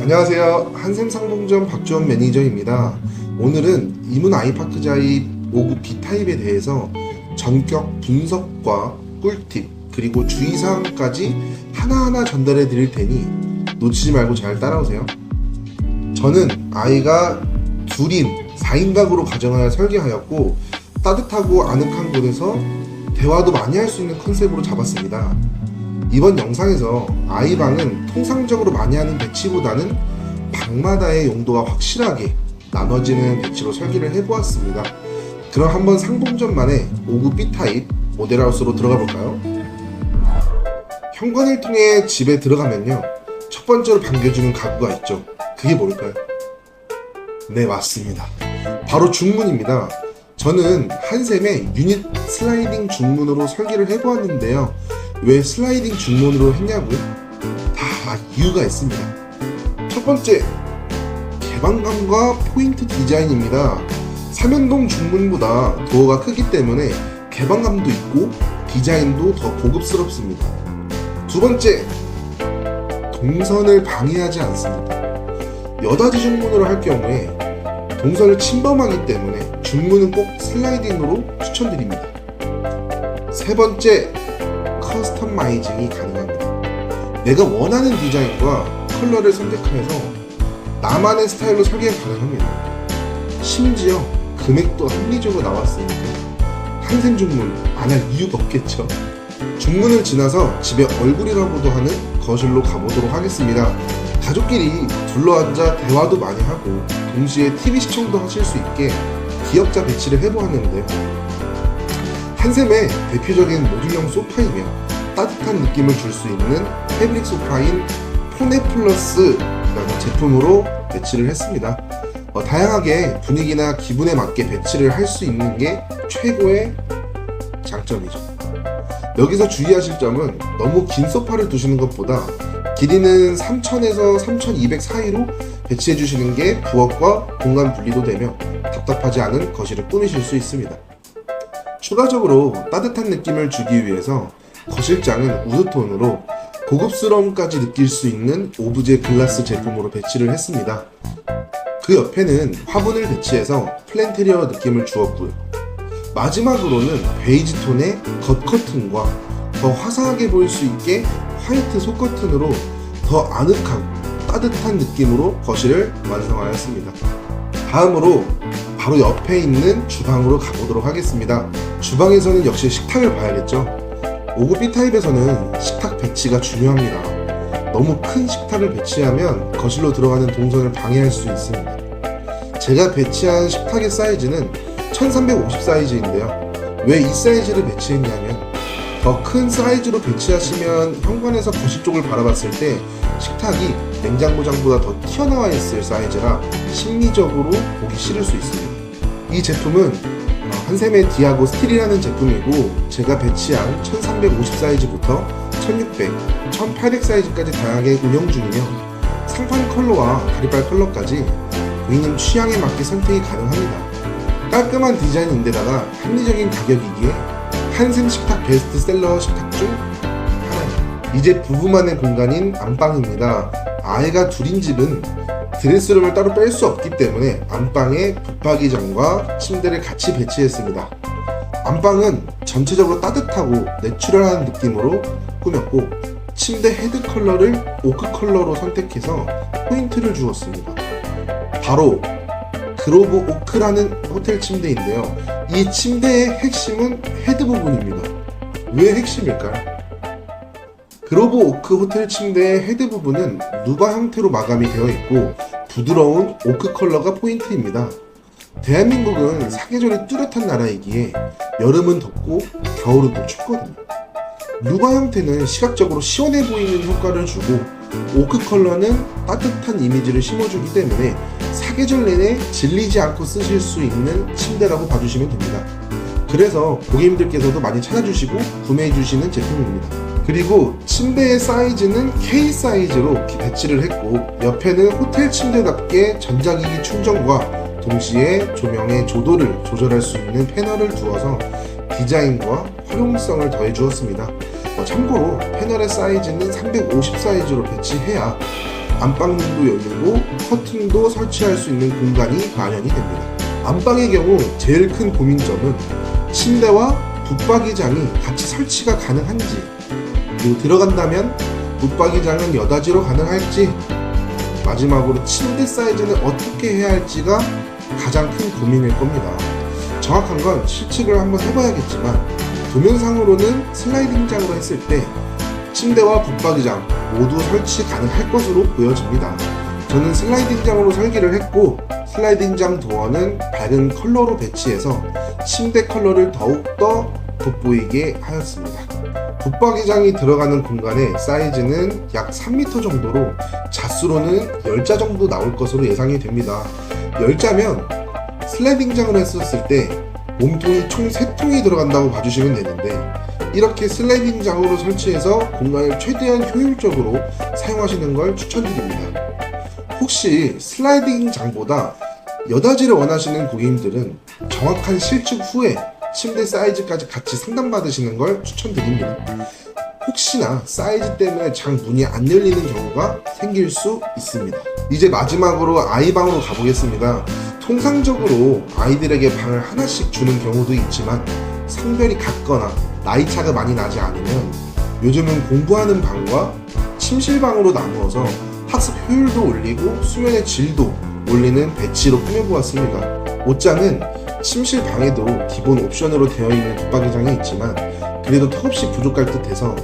안녕하세요. 한샘 상동점 박주원 매니저입니다. 오늘은 이문 아이파크자이 5구 B타입에 대해서 전격 분석과 꿀팁 그리고 주의사항까지 하나하나 전달해 드릴 테니 놓치지 말고 잘 따라오세요. 저는 아이가 둘인 4인 가구로 가정하여 설계하였고 따뜻하고 아늑한 곳에서 대화도 많이 할 수 있는 컨셉으로 잡았습니다. 이번 영상에서 아이방은 통상적으로 많이 하는 배치보다는 방마다의 용도가 확실하게 나눠지는 배치로 설계를 해보았습니다. 그럼 한번 상봉전만의 5구 B타입 모델하우스로 들어가 볼까요? 현관을 통해 집에 들어가면요. 첫 번째로 반겨주는 가구가 있죠. 그게 뭘까요? 네, 맞습니다. 바로 중문입니다. 저는 한샘의 유닛 슬라이딩 중문으로 설계를 해보았는데요. 왜 슬라이딩 중문으로 했냐고요? 다 이유가 있습니다. 첫 번째, 개방감과 포인트 디자인입니다. 삼연동 중문보다 도어가 크기 때문에 개방감도 있고 디자인도 더 고급스럽습니다. 두 번째, 동선을 방해하지 않습니다. 여닫이 중문으로 할 경우에 동선을 침범하기 때문에 중문은 꼭 슬라이딩으로 추천드립니다. 세 번째, 커스터마이징이 가능합니다. 내가 원하는 디자인과 컬러를 선택하여서 나만의 스타일로 설계가 가능합니다. 심지어 금액도 합리적으로 나왔으니까 한샘 중문 안 할 이유가 없겠죠. 중문을 지나서 집에 얼굴이라고도 하는 거실로 가보도록 하겠습니다. 가족끼리 둘러앉아 대화도 많이 하고 동시에 TV 시청도 하실 수 있게 기역자 배치를 해보았는데요. 한샘의 대표적인 모듈형 소파이며 따뜻한 느낌을 줄 수 있는 패브릭 소파인 포네 플러스라는 제품으로 배치를 했습니다. 어, 다양하게 분위기나 기분에 맞게 배치를 할 수 있는 게 최고의 장점이죠. 여기서 주의하실 점은 너무 긴 소파를 두시는 것보다 길이는 3000에서 3200 사이로 배치해 주시는 게 부엌과 공간 분리도 되며 답답하지 않은 거실을 꾸미실 수 있습니다. 추가적으로 따뜻한 느낌을 주기 위해서 거실장은 우드톤으로 고급스러움까지 느낄 수 있는 오브제 글라스 제품으로 배치를 했습니다. 그 옆에는 화분을 배치해서 플랜테리어 느낌을 주었고요. 마지막으로는 베이지 톤의 겉 커튼과 더 화사하게 보일 수 있게 화이트 속 커튼으로 더 아늑하고 따뜻한 느낌으로 거실을 완성하였습니다. 다음으로 바로 옆에 있는 주방으로 가보도록 하겠습니다. 주방에서는 역시 식탁을 봐야겠죠. 5구 B타입에서는 식탁 배치가 중요합니다. 너무 큰 식탁을 배치하면 거실로 들어가는 동선을 방해할 수 있습니다. 제가 배치한 식탁의 사이즈는 1350 사이즈인데요. 왜 이 사이즈를 배치했냐면 더 큰 사이즈로 배치하시면 현관에서 거실 쪽을 바라봤을 때 식탁이 냉장고장보다 더 튀어나와 있을 사이즈라 심리적으로 보기 싫을 수 있습니다. 이 제품은 어, 한샘의 디아고 스틸이라는 제품이고 제가 배치한 1350 사이즈부터 1600, 1800 사이즈까지 다양하게 운영 중이며 상판 컬러와 다리발 컬러까지 고객님 취향에 맞게 선택이 가능합니다. 깔끔한 디자인인데다가 합리적인 가격이기에 한샘 식탁 베스트셀러 식탁 중 하나입니다. 이제 부부만의 공간인 안방입니다. 아이가 둘인 집은 드레스룸을 따로 뺄 수 없기 때문에 안방에 붙박이장과 침대를 같이 배치했습니다. 안방은 전체적으로 따뜻하고 내추럴한 느낌으로 꾸몄고 침대 헤드 컬러를 오크 컬러로 선택해서 포인트를 주었습니다. 바로 그로브 오크라는 호텔 침대인데요. 이 침대의 핵심은 헤드 부분입니다. 왜 핵심일까요? 그로브 오크 호텔 침대의 헤드 부분은 누바 형태로 마감이 되어 있고 부드러운 오크 컬러가 포인트입니다. 대한민국은 사계절이 뚜렷한 나라이기에 여름은 덥고 겨울은 또 춥거든요. 루바 형태는 시각적으로 시원해 보이는 효과를 주고 오크 컬러는 따뜻한 이미지를 심어주기 때문에 사계절 내내 질리지 않고 쓰실 수 있는 침대라고 봐주시면 됩니다. 그래서 고객님들께서도 많이 찾아주시고 구매해주시는 제품입니다. 그리고 침대의 사이즈는 K 사이즈로 배치를 했고 옆에는 호텔 침대답게 전자기기 충전과 동시에 조명의 조도를 조절할 수 있는 패널을 두어서 디자인과 활용성을 더해 주었습니다. 어, 참고로 패널의 사이즈는 350 사이즈로 배치해야 안방문도 열리고 커튼도 설치할 수 있는 공간이 마련이 됩니다. 안방의 경우 제일 큰 고민점은 침대와 붙박이장이 같이 설치가 가능한지 그리고 들어간다면 붙박이장은 여닫이로 가능할지 마지막으로 침대 사이즈는 어떻게 해야 할지가 가장 큰 고민일 겁니다. 정확한 건 실측을 한번 해봐야겠지만 도면상으로는 슬라이딩장으로 했을 때 침대와 붙박이장 모두 설치 가능할 것으로 보여집니다. 저는 슬라이딩장으로 설계를 했고 슬라이딩장 도어는 밝은 컬러로 배치해서 침대 컬러를 더욱더 돋보이게 하였습니다. 붙박이장이 들어가는 공간의 사이즈는 약 3m 정도로 자수로는 10자 정도 나올 것으로 예상이 됩니다. 10자면 슬라이딩장으로 했었을 때 몸통이 총 3통이 들어간다고 봐주시면 되는데 이렇게 슬라이딩 장으로 설치해서 공간을 최대한 효율적으로 사용하시는 걸 추천드립니다. 혹시 슬라이딩 장보다 여닫이를 원하시는 고객님들은 정확한 실측 후에 침대 사이즈까지 같이 상담받으시는 걸 추천드립니다. 혹시나 사이즈 때문에 장 문이 안 열리는 경우가 생길 수 있습니다. 이제 마지막으로 아이방으로 가보겠습니다. 통상적으로 아이들에게 방을 하나씩 주는 경우도 있지만 성별이 같거나 나이 차가 많이 나지 않으면 요즘은 공부하는 방과 침실방으로 나누어서 학습 효율도 올리고 수면의 질도 올리는 배치로 꾸며보았습니다. 옷장은 침실 방에도 기본 옵션으로 되어 있는 붙박이장이 있지만 그래도 턱없이 부족할 듯 해서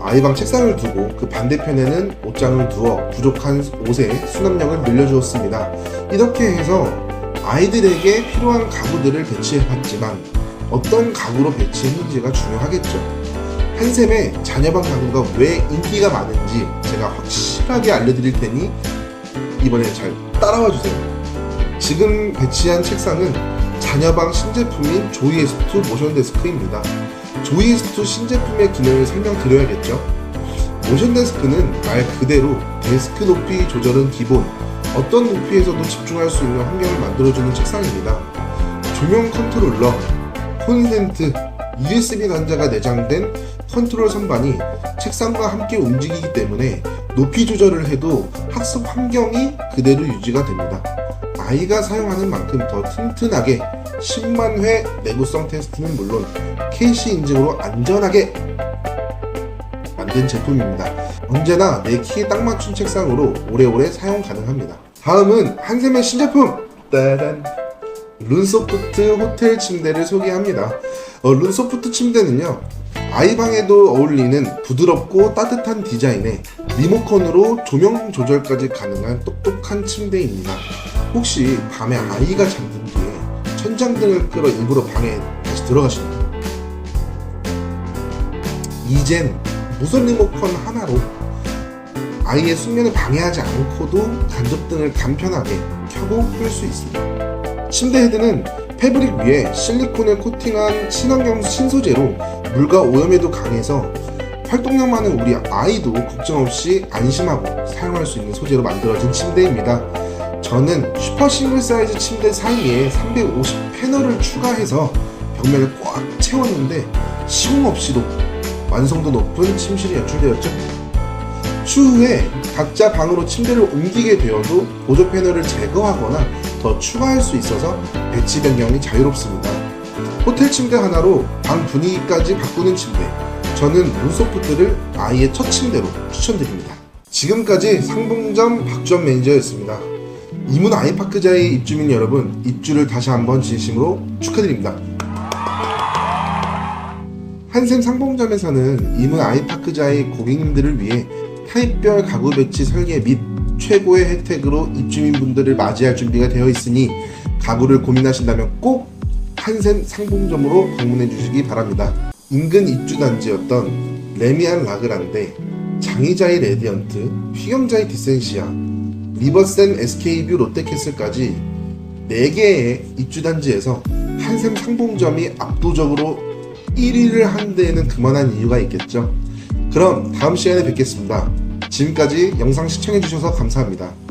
아이방 책상을 두고 그 반대편에는 옷장을 두어 부족한 옷의 수납력을 늘려주었습니다. 이렇게 해서 아이들에게 필요한 가구들을 배치해봤지만 어떤 가구로 배치했는지가 중요하겠죠. 한샘의 자녀방 가구가 왜 인기가 많은지 제가 확실하게 알려드릴 테니 이번에 잘 따라와 주세요. 지금 배치한 책상은 자녀방 신제품인 조이에스투 모션 데스크입니다. 조이에스투 신제품의 기능을 설명드려야겠죠. 모션 데스크는 말 그대로 데스크 높이 조절은 기본, 어떤 높이에서도 집중할 수 있는 환경을 만들어주는 책상입니다. 조명 컨트롤러, 콘센트, USB 단자가 내장된 컨트롤 선반이 책상과 함께 움직이기 때문에 높이 조절을 해도 학습 환경이 그대로 유지가 됩니다. 아이가 사용하는 만큼 더 튼튼하게 10만 회 내구성 테스트는 물론 KC 인증으로 안전하게 만든 제품입니다. 언제나 내 키에 딱 맞춘 책상으로 오래오래 사용 가능합니다. 다음은 한샘의 신제품! 따단! 룬소프트 호텔 침대를 소개합니다. 어, 룬소프트 침대는요, 아이방에도 어울리는 부드럽고 따뜻한 디자인에 리모컨으로 조명 조절까지 가능한 똑똑한 침대입니다. 혹시 밤에 아이가 잠든 뒤에 천장등을 끌어 일부러 방에 다시 들어가시나요? 이젠 무선 리모컨 하나로 아이의 숙면을 방해하지 않고도 간접등을 간편하게 켜고 끌 수 있습니다. 침대 헤드는 패브릭 위에 실리콘을 코팅한 친환경 신소재로 물과 오염에도 강해서 활동량 많은 우리 아이도 걱정 없이 안심하고 사용할 수 있는 소재로 만들어진 침대입니다. 저는 슈퍼 싱글 사이즈 침대 사이에 350 패널을 추가해서 벽면을 꽉 채웠는데 시공 없이도 완성도 높은 침실이 연출되었죠. 추후에 각자 방으로 침대를 옮기게 되어도 보조 패널을 제거하거나 더 추가할 수 있어서 배치 변경이 자유롭습니다. 호텔 침대 하나로 방 분위기까지 바꾸는 침대. 저는 문소프트를 아이의 첫 침대로 추천드립니다. 지금까지 상봉점 박주원 매니저였습니다. 이문 아이파크자의 입주민 여러분, 입주를 다시 한번 진심으로 축하드립니다. 한샘 상봉점에서는 이문 아이파크자의 고객님들을 위해 타입별 가구 배치 설계 및 최고의 혜택으로 입주민분들을 맞이할 준비가 되어 있으니 가구를 고민하신다면 꼭 한샘 상봉점으로 방문해 주시기 바랍니다. 인근 입주 단지였던 레미안 라그란데, 장이자이 레디언트, 휘경자이 디센시아, 리버센 SK뷰 롯데캐슬까지 4개의 입주 단지에서 한샘 상봉점이 압도적으로 1위를 한 데에는 그만한 이유가 있겠죠. 그럼 다음 시간에 뵙겠습니다. 지금까지 영상 시청해주셔서 감사합니다.